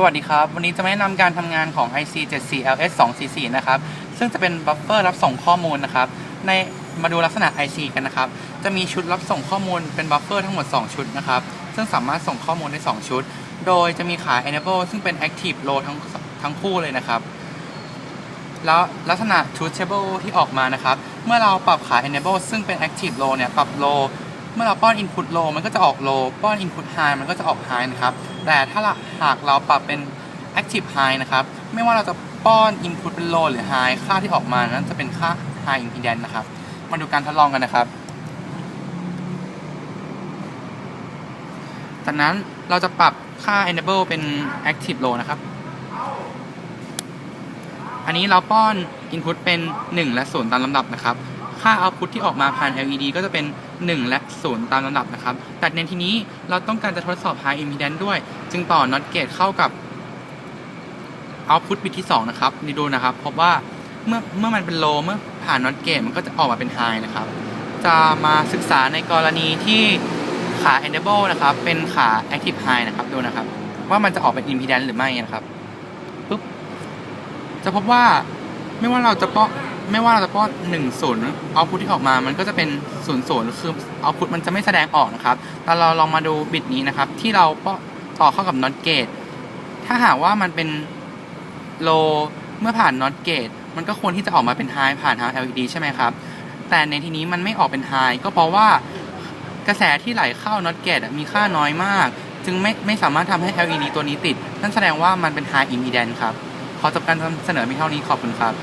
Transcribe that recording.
สวัสดีครับ วันนี้จะแนะนำการทำงานของ IC 74LS 244นะครับ ซึ่งจะเป็นบัฟเฟอร์รับส่งข้อมูลนะครับ ในมาดูลักษณะ IC กันนะครับ จะมีชุดรับส่งข้อมูลเป็นบัฟเฟอร์ทั้งหมด 2 ชุดนะครับ ซึ่งสามารถส่งข้อมูลได้ 2 ชุด โดยจะมีขา enable ซึ่งเป็น active low ทั้งทั้งคู่เลยนะครับ แล้วลักษณะ truth a b l e ที่ออกมานะครับ เมื่อเราปรับขา enable ซึ่งเป็น active low เนี่ย ปรับ low มื่อเราป้อน input low มันก็จะออก low ป้อน input high มันก็จะออก high นะครับ แต่ถ้าหากเราปรับเป็น active high นะครับ ไม่ว่าเราจะป้อน input เป็น low หรือ high ค่าที่ออกมานั้นจะเป็นค่า high impedance นะครับ มาดูการทดลองกันนะครับ จากนั้นเราจะปรับค่า enable เป็น active low นะครับ อันนี้เราป้อน input เป็น 1 และ 0 ตามลำดับนะครับ ค่า output ที่ออกมาผ่าน LED ก็จะเป็น 1 และ 0 ตามลำดับนะครับ แต่ในที่นี้เราต้องการจะทดสอบ high impedance ด้วย จึงต่อ NOT gate เข้ากับ output bit ที่ 2 นะครับนี่ดูนะครับ พบว่าเมื่อเมื่อมันเป็น low เมื่อผ่าน NOT gate มันก็จะออกมาเป็น high นะครับ จะมาศึกษาในกรณีที่ขา enable นะครับ เป็นขา active high นะครับดูนะครับ ว่ามันจะออกเป็น impedance หรือไม่นะครับปุ๊บจะพบว่าไม่ว่าเราจะป้อน ไม่ว่าเราจะป้อนหนึ่งศูนย์เอาพุทที่ออกมามันก็จะเป็นศูนย์ศูนย์คือเอาพุทมันจะไม่แสดงออกนะครับ แต่เราลองมาดูบิตนี้นะครับ ที่เราป้อต่อเข้ากับ not gate ถ้าหากว่ามันเป็น low เมื่อผ่าน not gate มันก็ควรที่จะออกมาเป็น high ผ่านทาง LED ใช่ไหมครับ แต่ในที่นี้มันไม่ออกเป็น high ก็เพราะว่ากระแสที่ไหลเข้า not gate อะมีค่าน้อยมาก จึงไม่ไม่สามารถทำให้ LED ตัวนี้ติด นั่นแสดงว่ามันเป็น high impedance ครับ ขอจบการนำเสนอเพียงเท่านี้ขอบคุณครับ